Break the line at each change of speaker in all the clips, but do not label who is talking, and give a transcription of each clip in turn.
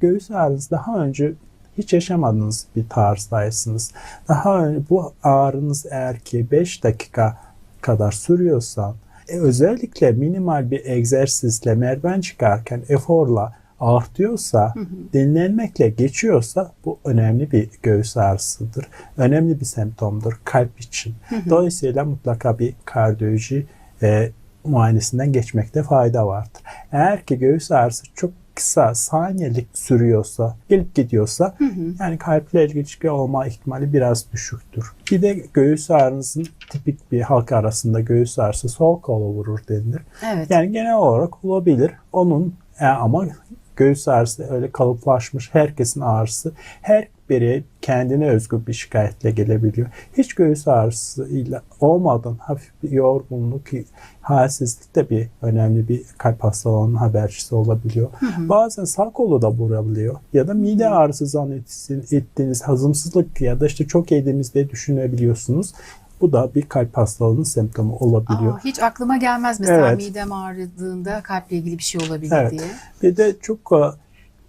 göğüs ağrınız daha önce hiç yaşamadığınız bir tarzdaysınız. Daha önce bu ağrınız eğer ki 5 dakika kadar sürüyorsa e, özellikle minimal bir egzersizle merdiven çıkarken eforla artıyorsa, dinlenmekle geçiyorsa bu önemli bir göğüs ağrısıdır. Önemli bir semptomdur kalp için. Dolayısıyla mutlaka bir kardiyoloji e, muayenesinden geçmekte fayda vardır. Eğer ki göğüs ağrısı çok kısa saniyelik sürüyorsa, gelip gidiyorsa yani kalple ilgili olma ihtimali biraz düşüktür. Bir de göğüs ağrınızın tipik bir halk arasında göğüs ağrısı sol kola vurur denilir.
Evet.
Yani genel olarak olabilir. Onun e, ama göğüs ağrısı öyle kalıplaşmış herkesin ağrısı. Her biri kendine özgü bir şikayetle gelebiliyor. Hiç göğüs ağrısı ile olmadan hafif bir yorgunluk, halsizlik de bir önemli bir kalp hastalığının habercisi olabiliyor. Bazen sağ kolu da vurabiliyor. Ya da mide ağrısı zannettiğiniz hazımsızlık ya da işte çok yediğinizde düşünebiliyorsunuz. Bu da bir kalp hastalığının semptomu olabiliyor.
Aa, hiç aklıma gelmez mesela
Evet.
midem ağrıdığında kalple ilgili bir şey olabilir
Evet.
diye.
Bir de çok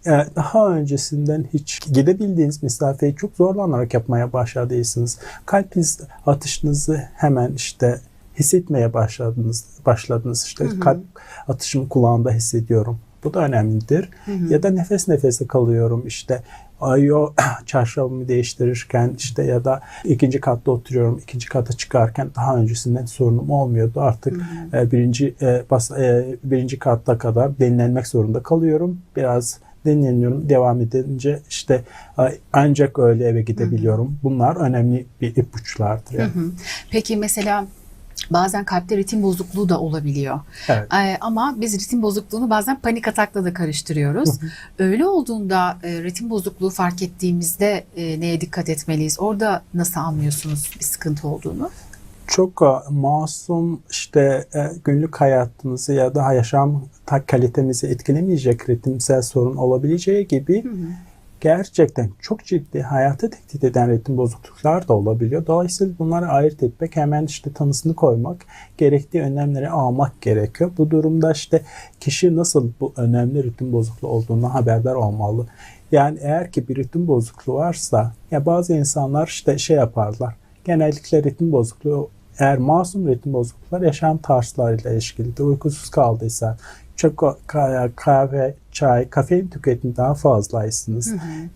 e, daha öncesinden hiç gidebildiğiniz mesafeyi çok zorlanarak yapmaya başladıysanız kalp hız- atışınızı hemen işte hissetmeye başladınız başladınız işte kalp atışımı kulağımda hissediyorum. Bu da önemlidir. Ya da nefes nefese kalıyorum işte ayo çarşafımı değiştirirken işte ya da ikinci katta oturuyorum. ikinci kata çıkarken daha öncesinden sorunum olmuyordu. Artık e, birinci e, bas, e, birinci katta kadar dinlenmek zorunda kalıyorum. Biraz dinleniyorum. Devam edince işte ancak öyle eve gidebiliyorum. Bunlar önemli bir ipuçlardır. Yani.
Hı. Peki mesela bazen kalpte ritim bozukluğu da olabiliyor.
Evet.
Ee, ama biz ritim bozukluğunu bazen panik atakla da karıştırıyoruz. Öyle olduğunda e, ritim bozukluğu fark ettiğimizde e, neye dikkat etmeliyiz? Orada nasıl anlıyorsunuz bir sıkıntı olduğunu?
çok e, masum işte e, günlük hayatımızı ya da yaşam kalitemizi etkilemeyecek ritimsel sorun olabileceği gibi gerçekten çok ciddi hayatı tehdit eden ritim bozukluklar da olabiliyor. Dolayısıyla bunları ayırt etmek hemen işte tanısını koymak gerektiği önlemleri almak gerekiyor. Bu durumda işte kişi nasıl bu önemli ritim bozukluğu olduğunu haberdar olmalı. Yani eğer ki bir ritim bozukluğu varsa ya bazı insanlar işte şey yaparlar. Genellikle ritim bozukluğu eğer masum ritim bozukluklar yaşam tarzlarıyla ilişkilidir. Uykusuz kaldıysa, çok ka- kahve, çay, kafein tüketimi daha fazlaysınız.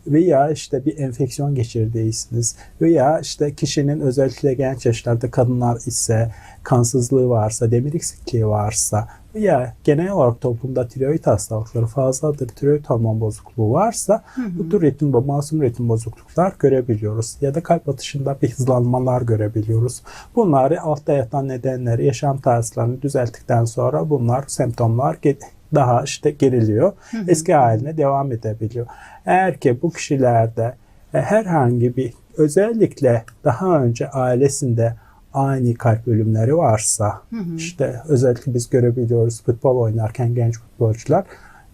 Veya işte bir enfeksiyon geçirdiyseniz veya işte kişinin özellikle genç yaşlarda kadınlar ise kansızlığı varsa, demir eksikliği varsa veya genel olarak toplumda tiroid hastalıkları fazladır, tiroid hormon bozukluğu varsa bu tür ritim, masum ritim bozukluklar görebiliyoruz. Ya da kalp atışında bir hızlanmalar görebiliyoruz. Bunları altta yatan nedenleri, yaşam tarzlarını düzelttikten sonra bunlar semptomlar daha işte geriliyor. Eski haline devam edebiliyor. Eğer ki bu kişilerde e, herhangi bir özellikle daha önce ailesinde ani kalp ölümleri varsa işte özellikle biz görebiliyoruz futbol oynarken genç futbolcular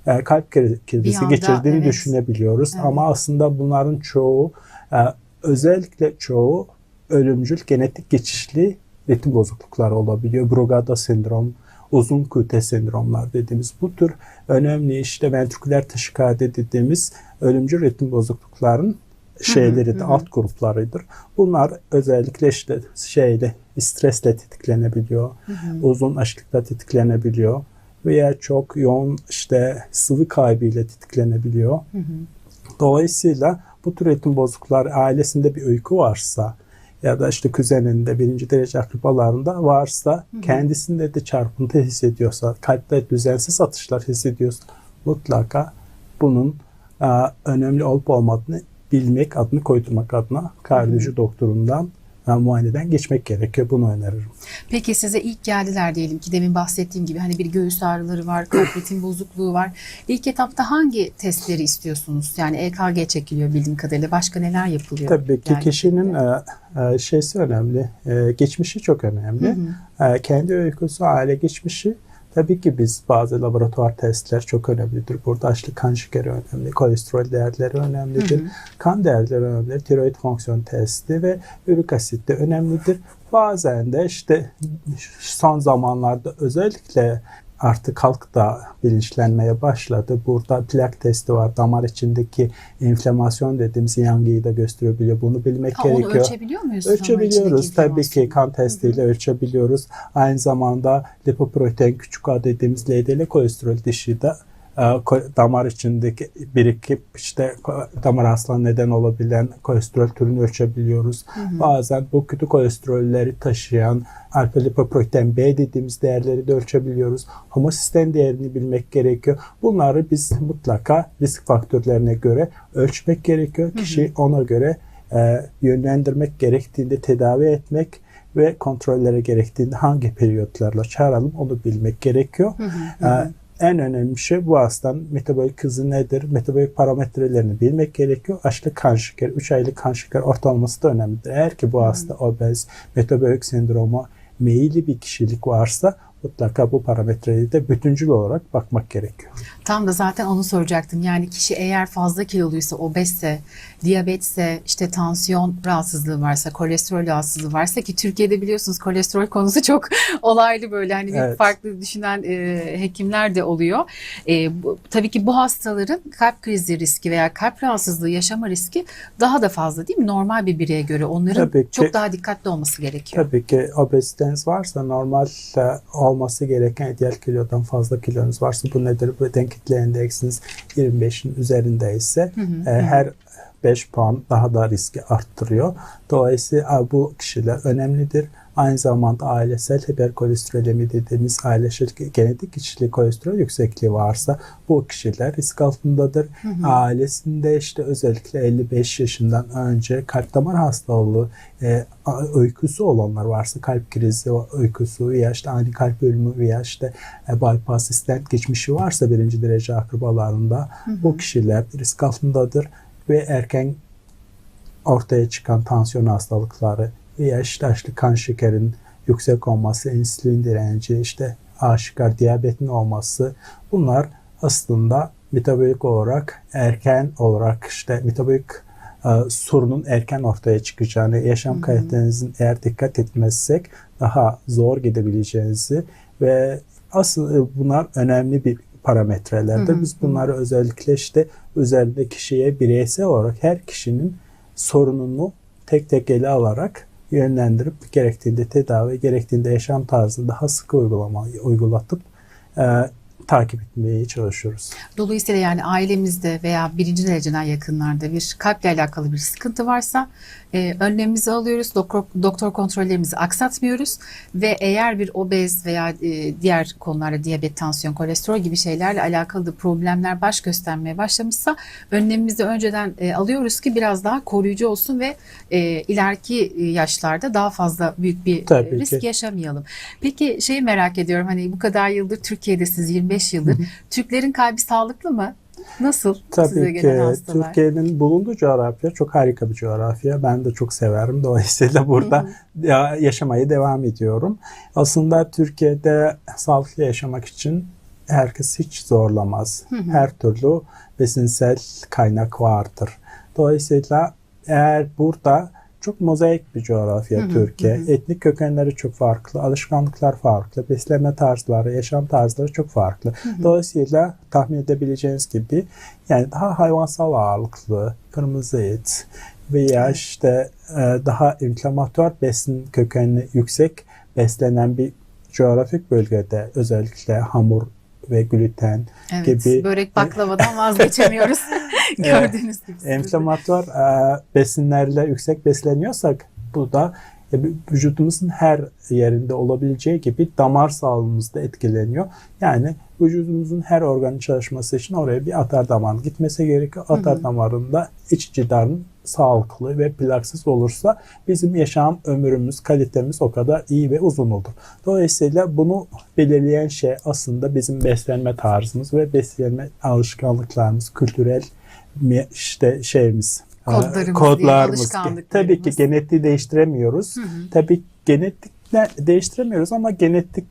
e, kalp kri- krizi
anda,
geçirdiğini
evet.
düşünebiliyoruz
Evet.
ama aslında bunların çoğu e, özellikle çoğu ölümcül genetik geçişli ritim bozuklukları olabiliyor. Brugada sendrom, uzun küte sendromlar dediğimiz bu tür önemli işte ventriküler taşikardi dediğimiz ölümcül ritim bozuklukların şeyleri de alt gruplarıdır. Bunlar özellikle işte şeyle stresle tetiklenebiliyor. Uzun açlıkla tetiklenebiliyor veya çok yoğun işte sıvı kaybıyla tetiklenebiliyor. Dolayısıyla bu tür ritim bozukluklar ailesinde bir öykü varsa ya da işte kuzeninde birinci derece akrabalarında varsa kendisinde de çarpıntı hissediyorsa, kalpte düzensiz atışlar hissediyorsa mutlaka bunun önemli olup olmadığını bilmek adını koydurmak adına kardiyoloji doktorundan e, muayeneden geçmek gerekiyor. Bunu öneririm.
Peki size ilk geldiler diyelim ki demin bahsettiğim gibi hani bir göğüs ağrıları var, kalp ritim bozukluğu var. İlk etapta hangi testleri istiyorsunuz? Yani EKG çekiliyor bildiğim kadarıyla. Başka neler yapılıyor?
Tabii ki
Yani-
kişinin e, e, şeysi önemli, e, geçmişi çok önemli. E, kendi öyküsü, aile geçmişi. Tabii ki biz bazı laboratuvar testler çok önemlidir. Burada açlık kan şekeri önemli, kolesterol değerleri önemlidir, kan değerleri önemlidir, tiroid fonksiyon testi ve ürik asit de önemlidir. Bazen de işte son zamanlarda özellikle artık halk da bilinçlenmeye başladı. Burada plak testi var. Damar içindeki inflamasyon dediğimiz yangıyı da gösterebiliyor. Bunu bilmek
Ha, onu
gerekiyor.
ölçebiliyor muyuz?
Ölçebiliyoruz. Tabii ki kan testiyle ölçebiliyoruz. Aynı zamanda lipoprotein küçük A dediğimiz LDL kolesterol dışı da damar içindeki birikip işte damar hastalığı neden olabilen kolesterol türünü ölçebiliyoruz. Bazen bu kötü kolesterolleri taşıyan alfa lipoprotein B dediğimiz değerleri de ölçebiliyoruz. Homosisten değerini bilmek gerekiyor. Bunları biz mutlaka risk faktörlerine göre ölçmek gerekiyor. Kişi ona göre e, yönlendirmek gerektiğinde tedavi etmek ve kontrollere gerektiğinde hangi periyotlarla çağıralım onu bilmek gerekiyor. E, en önemli şey bu hastanın metabolik hızı nedir? Metabolik parametrelerini bilmek gerekiyor. Açlık kan şeker, 3 aylık kan şeker ortalaması da önemlidir. Eğer ki bu hasta obez, metabolik sendroma meyilli bir kişilik varsa mutlaka bu parametreyi de bütüncül olarak bakmak gerekiyor.
Tam da zaten onu soracaktım. Yani kişi eğer fazla kiloluysa, obezse, diyabetse, işte tansiyon rahatsızlığı varsa, kolesterol rahatsızlığı varsa ki Türkiye'de biliyorsunuz kolesterol konusu çok olaylı böyle hani bir
Evet.
farklı düşünen e, hekimler de oluyor. E, bu, tabii ki bu hastaların kalp krizi riski veya kalp rahatsızlığı yaşama riski daha da fazla değil mi? Normal bir bireye göre onların
Tabii ki.
çok daha dikkatli olması gerekiyor.
Tabii ki obeziteniz varsa normal e, olması gereken ideal kilodan fazla kilonuz varsa bu nedir? Beden kitle endeksiniz 25'in üzerindeyse e, her 5 puan daha da riski arttırıyor. Dolayısıyla bu kişiler önemlidir. Aynı zamanda ailesel hiperkolesterolemi dediğimiz ailesel genetik kişilik kolesterol yüksekliği varsa bu kişiler risk altındadır. Ailesinde işte özellikle 55 yaşından önce kalp damar hastalığı e, öyküsü olanlar varsa kalp krizi öyküsü veya işte ani kalp ölümü veya işte e, bypass stent geçmişi varsa birinci derece akrabalarında bu kişiler risk altındadır ve erken ortaya çıkan tansiyon hastalıkları açlık kan şekerin yüksek olması, insülin direnci, işte aşikar diyabetin olması bunlar aslında metabolik olarak erken olarak işte metabolik e, sorunun erken ortaya çıkacağını, yaşam kalitenizin eğer dikkat etmezsek daha zor gidebileceğinizi ve asıl e, bunlar önemli bir parametrelerdir. Biz bunları özellikle işte üzerinde kişiye bireysel olarak her kişinin sorununu tek tek ele alarak yönlendirip gerektiğinde tedavi, gerektiğinde yaşam tarzı daha sıkı uygulama, uygulatıp takip etmeye çalışıyoruz.
Dolayısıyla yani ailemizde veya birinci dereceden yakınlarda bir kalple alakalı bir sıkıntı varsa e, önlemimizi alıyoruz, doktor, doktor kontrollerimizi aksatmıyoruz ve eğer bir obez veya e, diğer konularda diyabet, tansiyon, kolesterol gibi şeylerle alakalı da problemler baş göstermeye başlamışsa önlemimizi önceden e, alıyoruz ki biraz daha koruyucu olsun ve e, ileriki e, yaşlarda daha fazla büyük bir e,
Tabii
risk
ki.
yaşamayalım. Peki şeyi merak ediyorum hani bu kadar yıldır Türkiye'desiniz 25 yıldır. Türklerin kalbi sağlıklı mı? Nasıl size
Tabii
gelen
ki
hastalar?
Türkiye'nin bulunduğu coğrafya çok harika bir coğrafya. Ben de çok severim. Dolayısıyla burada ya- yaşamaya devam ediyorum. Aslında Türkiye'de sağlıklı yaşamak için herkes hiç zorlamaz. Her türlü besinsel kaynak vardır. Dolayısıyla eğer burada çok mozaik bir coğrafya Türkiye. Etnik kökenleri çok farklı, alışkanlıklar farklı, beslenme tarzları, yaşam tarzları çok farklı. Dolayısıyla tahmin edebileceğiniz gibi yani daha hayvansal ağırlıklı, kırmızı et veya işte e, daha inflamatuar besin kökenli yüksek beslenen bir coğrafik bölgede özellikle hamur ve gluten
Evet,
gibi
börek baklavadan vazgeçemiyoruz. Gördüğünüz gibi.
enflamatuar e, besinlerle yüksek besleniyorsak bu da vücudumuzun her yerinde olabileceği gibi damar sağlığımız da etkileniyor. Yani vücudumuzun her organı çalışması için oraya bir atar damarın gitmesi gerekiyor. Atar damarında iç cidarın sağlıklı ve plaksız olursa bizim yaşam ömrümüz, kalitemiz o kadar iyi ve uzun olur. Dolayısıyla bunu belirleyen şey aslında bizim beslenme tarzımız ve beslenme alışkanlıklarımız, kültürel işte şeyimiz,
Kodlarımız
kodlarımız.
alışkanlıklarımız.
Tabii ki genetiği değiştiremiyoruz. Tabii genetikle değiştiremiyoruz ama genetik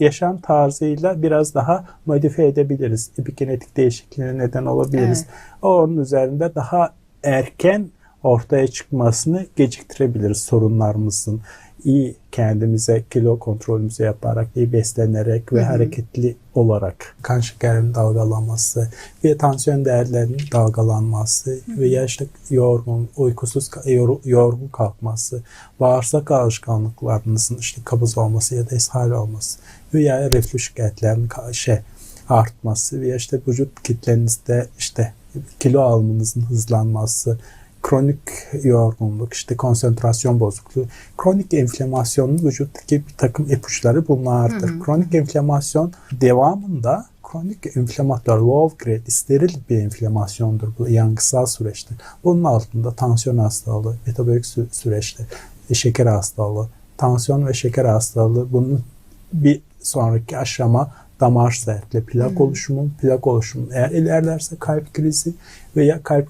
yaşam tarzıyla biraz daha modifiye edebiliriz. Epigenetik değişikliğine neden olabiliriz. Onun üzerinde daha erken ortaya çıkmasını geciktirebiliriz sorunlarımızın. İyi kendimize kilo kontrolümüzü yaparak, iyi beslenerek ve
Hı hı.
hareketli olarak kan şekerinin dalgalanması ve tansiyon değerlerinin dalgalanması veya işte yorgun, uykusuz, yor- yorgun kalkması, bağırsak alışkanlıklarınızın işte kabız olması ya da ishal olması veya reflü şikayetlerinin ka- şey artması veya işte vücut kitlenizde işte kilo almanızın hızlanması, kronik yorgunluk, işte konsantrasyon bozukluğu, kronik enflamasyonun vücuttaki bir takım ipuçları bunlardır.
Hı hı.
Kronik enflamasyon devamında kronik inflamatör, low grade, steril bir enflamasyondur bu yankısal süreçte. Bunun altında tansiyon hastalığı, metabolik sü- süreçte, şeker hastalığı, tansiyon ve şeker hastalığı bunun bir sonraki aşama damar sertliği, plak
Hı.
oluşumu, plak oluşumu eğer ilerlerse kalp krizi veya kalp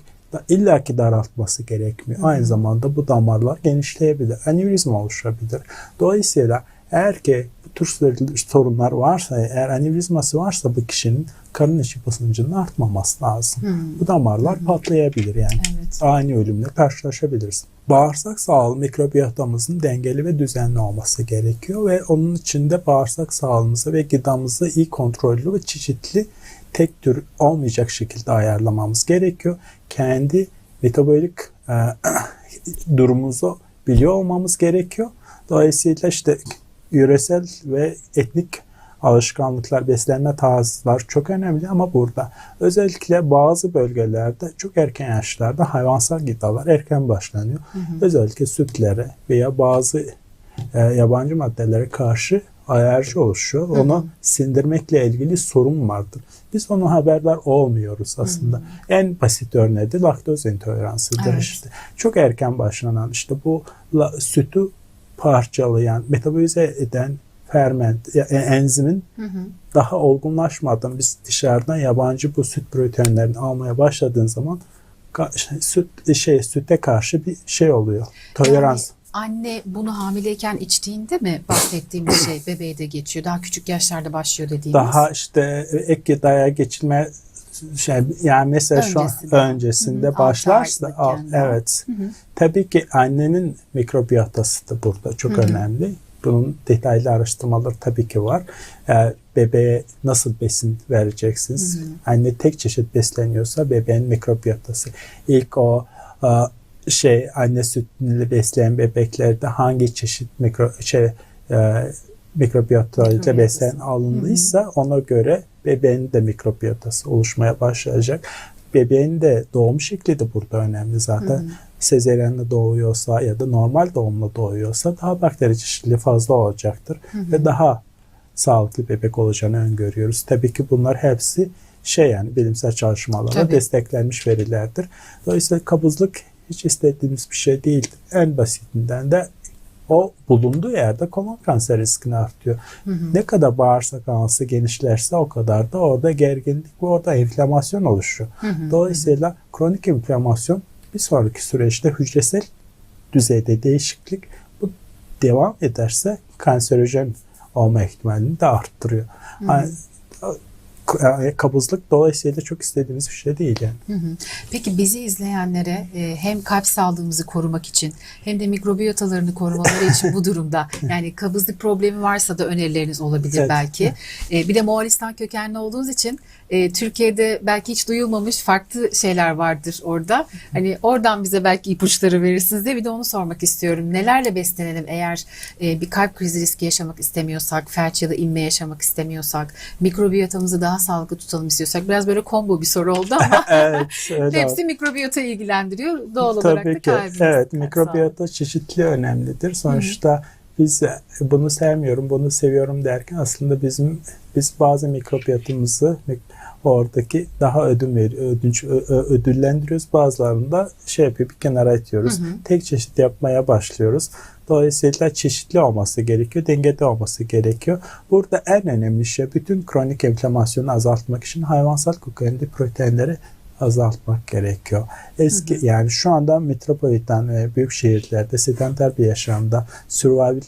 illaki daraltması gerekmiyor.
Hı.
Aynı zamanda bu damarlar genişleyebilir, anevrizma oluşabilir. Dolayısıyla eğer ki bu tür sorunlar varsa, eğer anevrizması varsa bu kişinin karın içi basıncının artmaması lazım.
Hı.
Bu damarlar patlayabilir yani
Evet.
ani ölümle karşılaşabiliriz. Bağırsak sağlığı mikrobiyotamızın dengeli ve düzenli olması gerekiyor ve onun içinde bağırsak sağlığımızı ve gıdamızı iyi kontrollü ve çeşitli tek tür olmayacak şekilde ayarlamamız gerekiyor. Kendi metabolik e, durumumuzu biliyor olmamız gerekiyor. Dolayısıyla işte yöresel ve etnik alışkanlıklar, beslenme tarzlar çok önemli ama burada özellikle bazı bölgelerde çok erken yaşlarda hayvansal gıdalar erken başlanıyor.
Hı hı.
Özellikle sütlere veya bazı e, yabancı maddelere karşı alerji oluşuyor.
Hı hı.
Onu sindirmekle ilgili sorun vardır. Biz onu haberdar olmuyoruz aslında. En basit örneği de laktoz intoleransıdır
Evet.
işte. Çok erken başlanan işte bu la- sütü parçalayan, metabolize eden ferment, ya- e- enzimin
Hı hı.
daha olgunlaşmadan biz dışarıdan yabancı bu süt proteinlerini almaya başladığın zaman süt şey süte karşı bir şey oluyor. Tolerans.
Yani anne bunu hamileyken içtiğinde mi bahsettiğimiz şey bebeğe de geçiyor? Daha küçük yaşlarda başlıyor dediğimiz.
daha işte ek gıdaya geçilme şey yani mesela şu an
Öncesinde.
öncesinde
Hı hı,
başlarsa al- evet
Hı hı.
tabii ki annenin mikrobiyotası da burada çok
Hı hı.
önemli. Bunun detaylı araştırmaları tabii ki var. Eğer bebeğe nasıl besin vereceksiniz?
Hı hı.
Anne tek çeşit besleniyorsa bebeğin mikrobiyotası. İlk o e, şey anne sütüyle besleyen bebeklerde hangi çeşit mikro şey e,
Mikrobiyotası.
beslen alındıysa ona göre bebeğin de mikrobiyotası oluşmaya başlayacak. Bebeğin de doğum şekli de burada önemli zaten.
Hı hı.
Sezeryenle doğuyorsa ya da normal doğumla doğuyorsa daha bakteri çeşitliliği fazla olacaktır
Hı hı.
ve daha sağlıklı bebek olacağını öngörüyoruz. Tabii ki bunlar hepsi şey yani bilimsel çalışmalarla
Tabii.
desteklenmiş verilerdir. Dolayısıyla kabızlık hiç istediğimiz bir şey değildir. En basitinden de o bulunduğu yerde kolon kanser riskini artıyor.
Hı hı.
Ne kadar bağırsak ağası genişlerse o kadar da orada gerginlik ve orada enflamasyon oluşuyor.
Hı hı.
Dolayısıyla kronik inflamasyon bir sonraki süreçte hücresel düzeyde değişiklik bu devam ederse kanserojen olma ihtimalini de arttırıyor.
Hı hı.
Yani, kabızlık dolayısıyla çok istediğimiz bir şey değil yani.
Hı hı. Peki bizi izleyenlere e, hem kalp sağlığımızı korumak için hem de mikrobiyotalarını korumaları için bu durumda yani kabızlık problemi varsa da önerileriniz olabilir
Evet.
belki. E, bir de Moğolistan kökenli olduğunuz için e, Türkiye'de belki hiç duyulmamış farklı şeyler vardır orada. Hani oradan bize belki ipuçları verirsiniz de bir de onu sormak istiyorum. Nelerle beslenelim eğer e, bir kalp krizi riski yaşamak istemiyorsak, felç ya da inme yaşamak istemiyorsak, mikrobiyotamızı daha sağlıklı tutalım istiyorsak biraz böyle combo bir soru oldu ama
evet,
Hepsi mikrobiyota ilgilendiriyor. Doğal olarak
Tabii
da
ki.
kalbimiz.
Evet, mikrobiyota çeşitli önemlidir. Sonuçta biz bunu sevmiyorum, bunu seviyorum derken aslında bizim biz bazı mikrobiyotumuzu mik- oradaki daha ödün ver, ödünç ö- ö- ödüllendiriyoruz. Bazılarını da şey yapıyor bir kenara itiyoruz.
Hı hı.
Tek çeşit yapmaya başlıyoruz. Dolayısıyla çeşitli olması gerekiyor, dengede olması gerekiyor. Burada en önemli şey bütün kronik inflamasyonu azaltmak için hayvansal kökenli proteinleri azaltmak gerekiyor. Eski yani şu anda metropolitan ve büyük şehirlerde sedanter bir yaşamda survival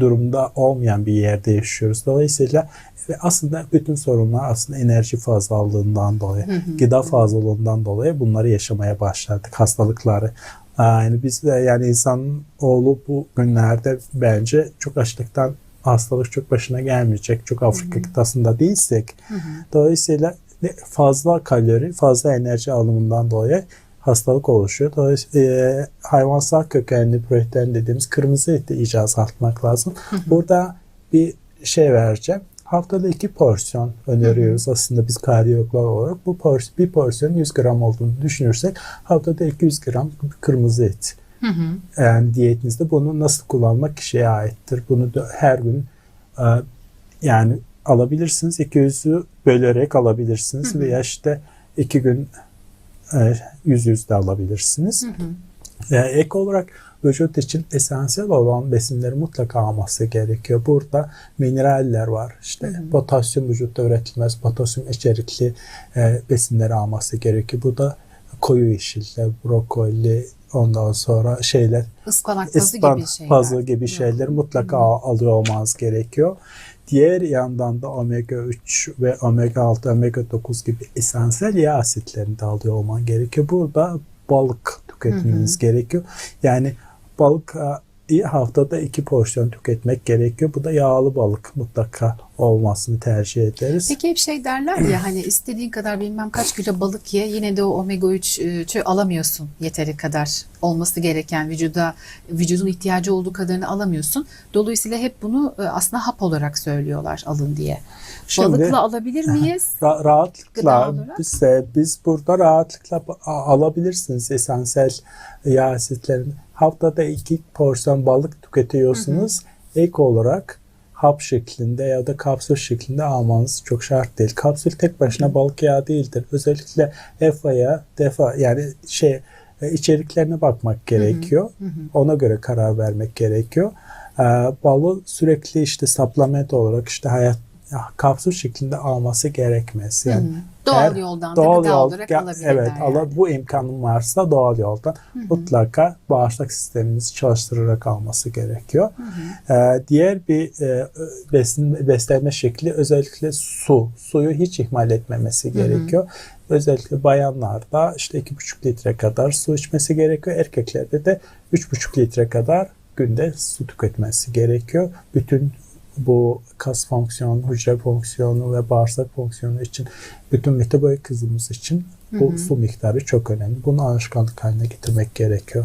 durumda olmayan bir yerde yaşıyoruz. Dolayısıyla ve aslında bütün sorunlar aslında enerji fazlalığından dolayı,
Hı hı.
gıda fazlalığından dolayı bunları yaşamaya başladık. Hastalıkları Yani biz de yani insan oğlu bu günlerde bence çok açlıktan hastalık çok başına gelmeyecek. Çok Afrika kıtasında değilsek. Dolayısıyla ne- fazla kalori, fazla enerji alımından dolayı hastalık oluşuyor. Dolayısıyla e, hayvansal kökenli protein dediğimiz kırmızı eti iyice azaltmak lazım. Burada bir şey vereceğim. Haftada iki porsiyon öneriyoruz aslında biz kardiyologlar olarak. Bu porsiyon, bir porsiyon 100 gram olduğunu düşünürsek haftada 200 gram kırmızı et.
Hı hı.
Yani diyetinizde bunu nasıl kullanmak kişiye aittir. Bunu da her gün e, yani alabilirsiniz. 200'ü bölerek alabilirsiniz veya işte iki gün yüz yüz de alabilirsiniz. E, ek olarak vücut için esansiyel olan besinleri mutlaka alması gerekiyor. Burada mineraller var. İşte potasyum vücutta üretilmez. Potasyum içerikli e, besinleri alması gerekiyor. Bu da koyu yeşille, brokoli, ondan sonra şeyler
Ispanak pazı gibi şeyler.
pazı gibi şeyleri mutlaka alıyor olmanız gerekiyor. Diğer yandan da omega 3 ve omega 6, omega 9 gibi esansiyel yağ asitlerini de alıyor olman gerekiyor. Burada balık tüketmeniz gerekiyor. Yani balık haftada iki porsiyon tüketmek gerekiyor. Bu da yağlı balık mutlaka olmasını tercih ederiz.
Peki hep şey derler ya hani istediğin kadar bilmem kaç kilo balık ye yine de o omega 3'ü alamıyorsun yeteri kadar olması gereken vücuda vücudun ihtiyacı olduğu kadarını alamıyorsun. Dolayısıyla hep bunu e, aslında hap olarak söylüyorlar alın diye.
Şimdi-
Balıkla alabilir miyiz?
Ra- rahatlıkla biz, biz burada rahatlıkla alabilirsiniz esansiyel yağ asitlerini. Haftada iki porsiyon balık tüketiyorsunuz. Ek olarak hap şeklinde ya da kapsül şeklinde almanız çok şart değil. Kapsül tek başına balık yağı değildir. Özellikle EFA'ya, DEFA yani şey e, içeriklerine bakmak gerekiyor. Ona göre karar vermek gerekiyor. Ee, balı sürekli işte supplement olarak işte hayat ya, kapsül şeklinde alması gerekmez. Yani
Doğal
eğer
yoldan da gıda
yol-
olarak alabilirler
Evet,
yani.
ala, bu imkanın varsa doğal yoldan mutlaka bağışıklık sisteminizi çalıştırarak alması gerekiyor. Ee, diğer bir e, besin beslenme şekli özellikle su. Suyu hiç ihmal etmemesi gerekiyor. Özellikle bayanlarda işte 2,5 litre kadar su içmesi gerekiyor. Erkeklerde de 3,5 litre kadar günde su tüketmesi gerekiyor. Bütün bu kas fonksiyonu, hücre fonksiyonu ve bağırsak fonksiyonu için bütün metabolik hızımız için bu su miktarı çok önemli. Bunu alışkanlık haline getirmek gerekiyor.